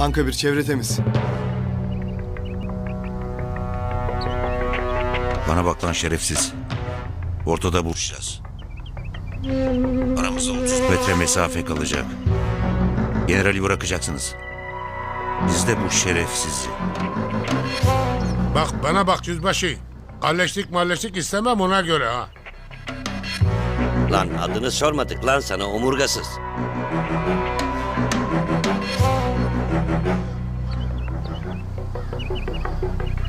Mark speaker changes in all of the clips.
Speaker 1: Anka bir çevre temiz.
Speaker 2: Bana bak lan şerefsiz. Ortada buluşacağız. Aramızda 30 metre mesafe kalacak. Generali bırakacaksınız. Biz de bu şerefsizi.
Speaker 3: Bak bana bak yüzbaşı. Kalleşlik malleşlik istemem ona göre ha.
Speaker 4: Lan adını sormadık lan sana omurgasız.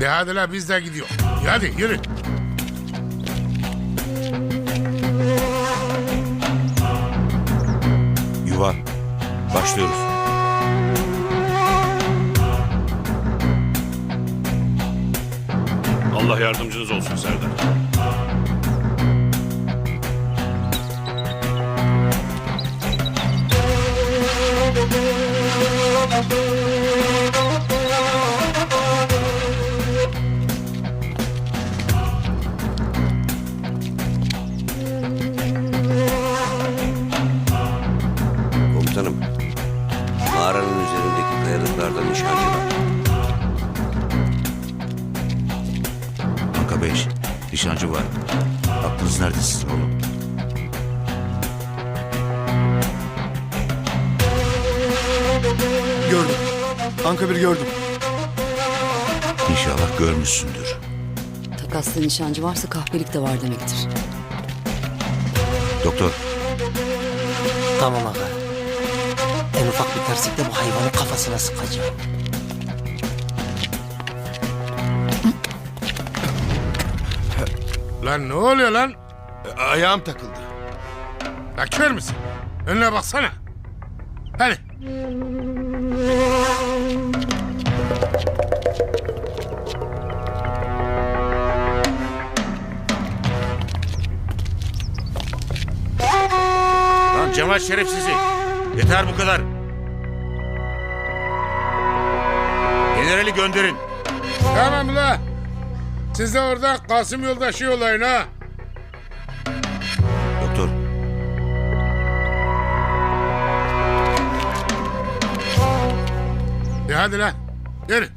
Speaker 3: De hadi la biz de gidiyor. Hadi yürü.
Speaker 2: Yuva. Başlıyoruz.
Speaker 5: Allah yardımcınız olsun Serdar.
Speaker 4: Üzerindeki kayalıklarda nişancı var.
Speaker 2: Anka 5. Nişancı var. Aklınız nerede sizin oğlum?
Speaker 1: Gördüm. Anka bir gördüm.
Speaker 2: İnşallah görmüşsündür.
Speaker 6: Takaslı nişancı varsa kahpelik de var demektir.
Speaker 2: Doktor.
Speaker 7: Tamam aga. Ufak bir terslikte bu hayvanın kafasına sıkacağım.
Speaker 3: Lan ne oluyor lan?
Speaker 5: Ayağım takıldı.
Speaker 3: La kör müsün? Önüne baksana. Hadi.
Speaker 2: Lan Cemal şerefsizi. Yeter bu kadar. Generali gönderin.
Speaker 3: Tamam la. Siz de orada Kasım yoldaşı yollayın ha.
Speaker 2: Doktor.
Speaker 3: De hadi la. Yürü.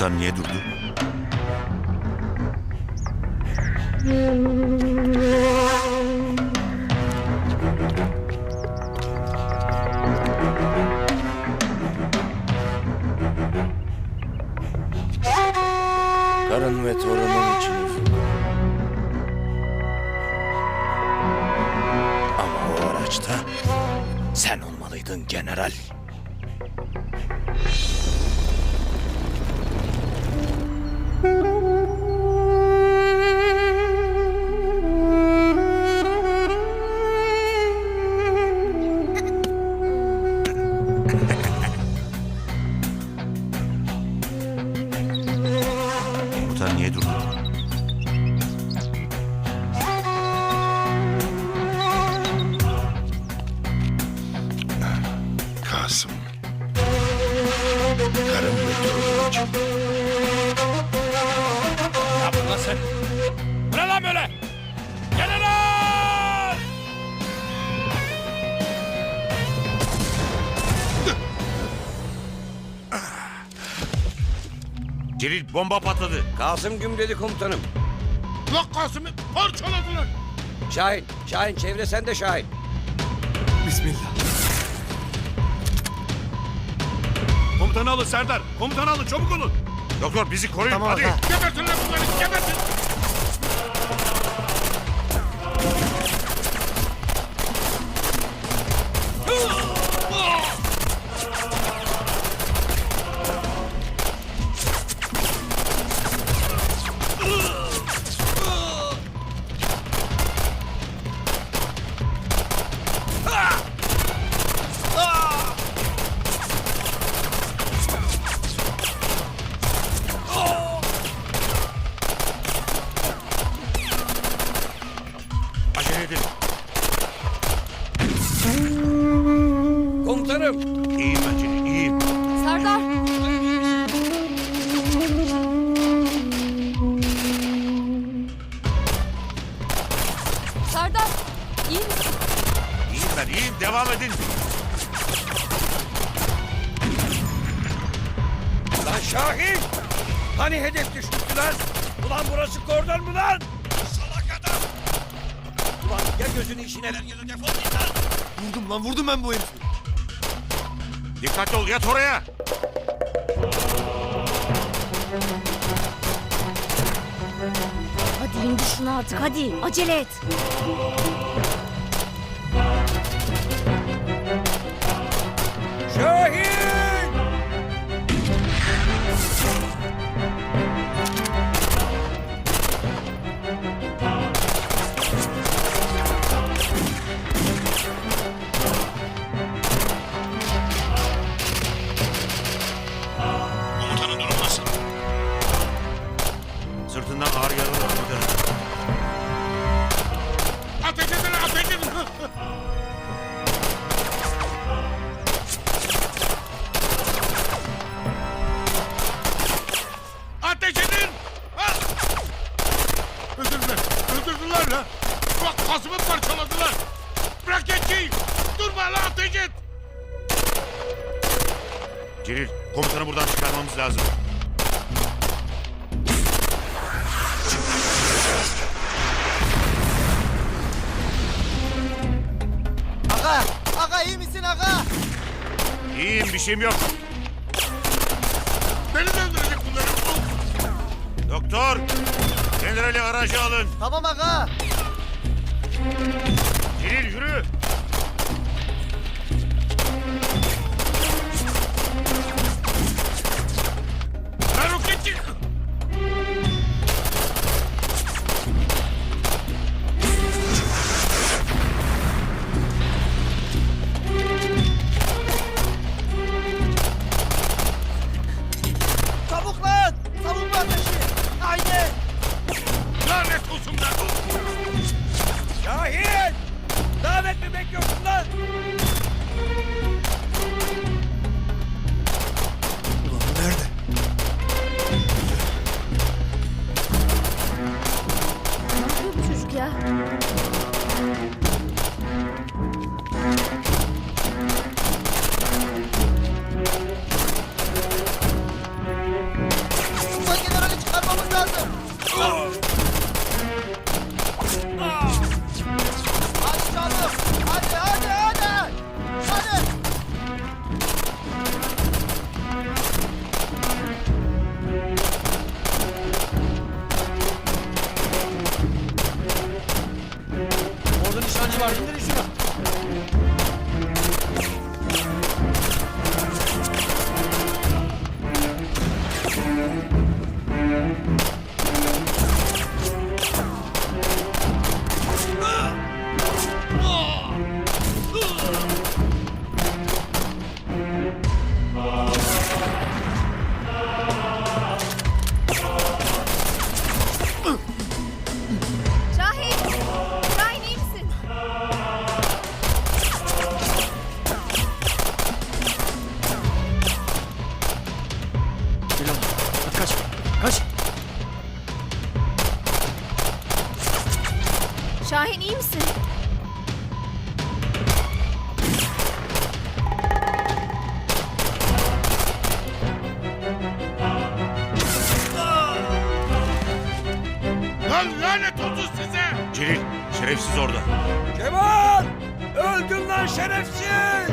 Speaker 2: Komutan niye durdu?
Speaker 7: Karın ve torunun için. Ama o araçta sen olmalıydın general.
Speaker 2: Celil bomba patladı.
Speaker 4: Kasım gümledi komutanım.
Speaker 3: La Kasım'ı parçaladılar.
Speaker 4: Şahin, Şahin çevre sen de Şahin.
Speaker 1: Bismillah.
Speaker 5: Komutanı alın Serdar. Komutanı alın çabuk olun.
Speaker 2: Doktor bizi koruyun
Speaker 1: Tamam
Speaker 2: hadi.
Speaker 3: Gebertin lan bunları gebertin.
Speaker 2: Edin.
Speaker 4: Komutanım.
Speaker 2: İyiyim Celil, iyiyim.
Speaker 8: Serdar! Serdar! iyi misin?
Speaker 2: İyiyim ben, iyiyim. Devam edin.
Speaker 4: Lan Şahin. Hani hedef düşmüştü lan? Ulan burası kordon mu lan? Ya gözünü işine ver ya.
Speaker 1: Vurdum lan vurdum ben bu herifi.
Speaker 2: Dikkatli ol, yat oraya.
Speaker 3: Hadi indir şunu artık hadi acele et.
Speaker 2: Komutanı buradan çıkarmamız lazım.
Speaker 9: Aga! Aga iyi misin aga?
Speaker 2: İyiyim, bir şeyim yok.
Speaker 10: Beni de öldürecek bunları.
Speaker 2: Doktor, generali aracı alın.
Speaker 9: Tamam aga.
Speaker 2: Celil yürü.
Speaker 10: Ben roketçi.
Speaker 9: Orada nişancı var. İndirin şunu.
Speaker 1: Kaç. Kaç.
Speaker 3: Şahin iyi misin?
Speaker 10: Lan lanet olsun size.
Speaker 2: Celil, şerefsiz orada.
Speaker 4: Kemal! Öldün lan şerefsiz!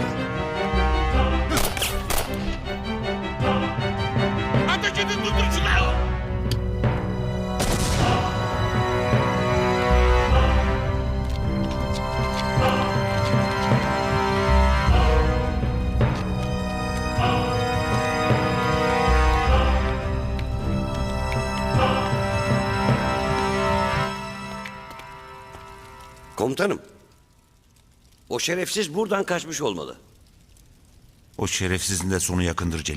Speaker 4: Komutanım. O şerefsiz buradan kaçmış olmalı.
Speaker 2: O şerefsizin de sonu yakındır Celil.